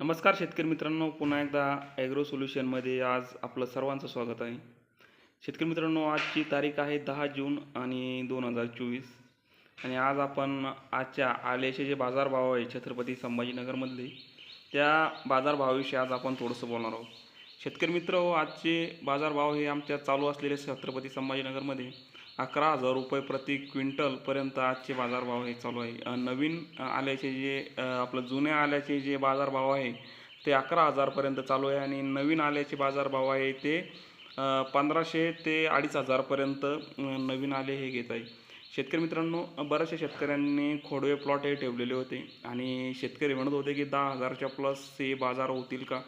नमस्कार शेतकरी मित्रांनो पुन्हा एकदा ॲग्रो सोल्युशनमध्ये आज आपलं सर्वांचं स्वागत आहे. शेतकरी मित्रांनो आजची तारीख आहे दहा जून आणि दोन हजार चोवीस. आणि आज आपण आजच्या आल्याचे जे बाजारभाव आहे छत्रपती संभाजीनगरमधले त्या बाजारभावाविषयी आज आपण थोडंसं बोलणार आहोत. शेतकरी मित्र हो, आजचे बाजारभाव हे आमच्या चालू असलेले छत्रपती संभाजीनगरमध्ये अकरा हजार रुपये प्रति क्विंटलपर्यंत आजचे बाजारभाव हे चालू आहे. नवीन आल्याचे जे आपलं जुन्या आल्याचे जे बाजारभाव आहे ते अकरा हजारपर्यंत चालू आहे आणि नवीन आल्याचे बाजारभाव आहे ते पंधराशे ते अडीच हजारपर्यंत नवीन आले हे घेत आहे. शेतकरी मित्रांनो बऱ्याचशा शेतकऱ्यांनी खोडवे प्लॉट हे ठेवलेले होते आणि शेतकरी म्हणत होते की दहा हजारच्या प्लस हे बाजार होतील का?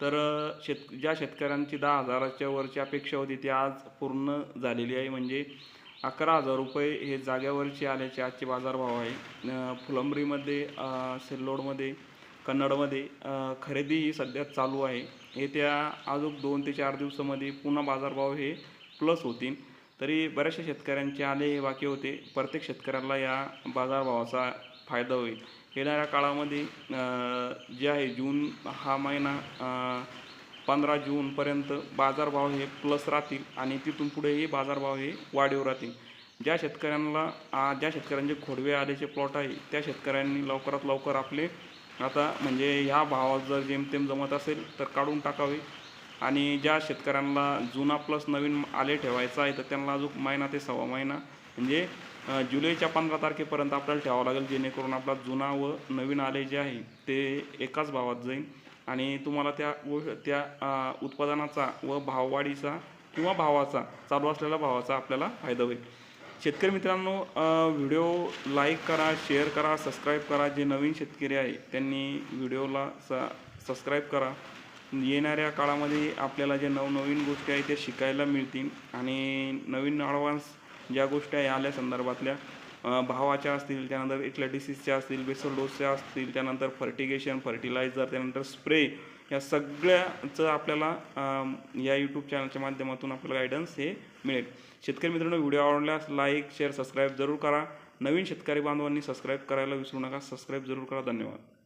तर शेत ज्या शेतकऱ्यांची दहा हजाराच्या वरची अपेक्षा होती ती आज पूर्ण झालेली आहे. म्हणजे अकरा हजार रुपये हे जाग्यावरचे आल्याचे आजचे बाजारभाव आहे. फुलंबरीमध्ये फुलंब्रीमध्ये सिल्लोडमध्ये कन्नडमध्ये खरेदी ही सध्या चालू आहे. येत्या अजून दोन ते चार दिवसामध्ये पुन्हा बाजारभाव हे प्लस होतील. तरी बऱ्याचशा शेतकऱ्यांचे आले हे वाक्य होते. प्रत्येक शेतकऱ्याला या बाजारभावाचा फायदा होईल. येणाऱ्या काळामध्ये जे आहे जून हा महिना पंधरा जूनपर्यंत बाजारभाव हे प्लस राहतील आणि तिथून पुढेही बाजारभाव हे वाढीव राहतील. ज्या शेतकऱ्यांना ज्या शेतकऱ्यांचे खोडवे आल्याचे प्लॉट आहे त्या शेतकऱ्यांनी लवकरात लवकर आपले आता म्हणजे ह्या भावात जर जेमतेम जमत असेल तर काढून टाकावे. आणि ज्या शेतकऱ्यांना जुना प्लस नवीन आले ठेवायचा आहे तर त्यांना अजून महिना ते सव्वा महिना. म्हणजे जुलैच्या पंधरा तारखेपर्यंत आपल्याला ठेवावं लागेल जेणेकरून आपला जुना व नवीन आले जे आहे ते एकाच भावात जाईल. आणि तुम्हाला त्या त्या उत्पादनाचा व भाववाढीचा किंवा भावाचा चालू असलेल्या भावाचा आपल्याला फायदा होईल. शेतकरी मित्रांनो व्हिडिओ लाईक करा शेअर करा सबस्क्राईब करा. जे नवीन शेतकरी आहे त्यांनी व्हिडिओला स सबस्क्राईब करा. येणाऱ्या काळामध्ये आपल्याला जे नवनवीन गोष्टी आहेत त्या शिकायला मिळतील. आणि नवीन ॲडव्हान्स ज्या गोष्टी आहे आल्या संदर्भातल्या भावाच्या असतील त्यानंतर इथल्या डिसीजच्या असतील बेसल डोसच्या असतील त्यानंतर फर्टिगेशन फर्टिलायझर त्यानंतर स्प्रे या सगळ्याचं आपल्याला या यूट्यूब चॅनलच्या माध्यमातून आपल्याला गायडन्स हे मिळेल. शेतकरी मित्रांनो व्हिडिओ आवडल्यास लाईक शेअर सबस्क्राईब जरूर करा. नवीन शेतकरी बांधवांनी सबस्क्राईब करायला विसरू नका. सबस्क्राईब जरूर करा. धन्यवाद.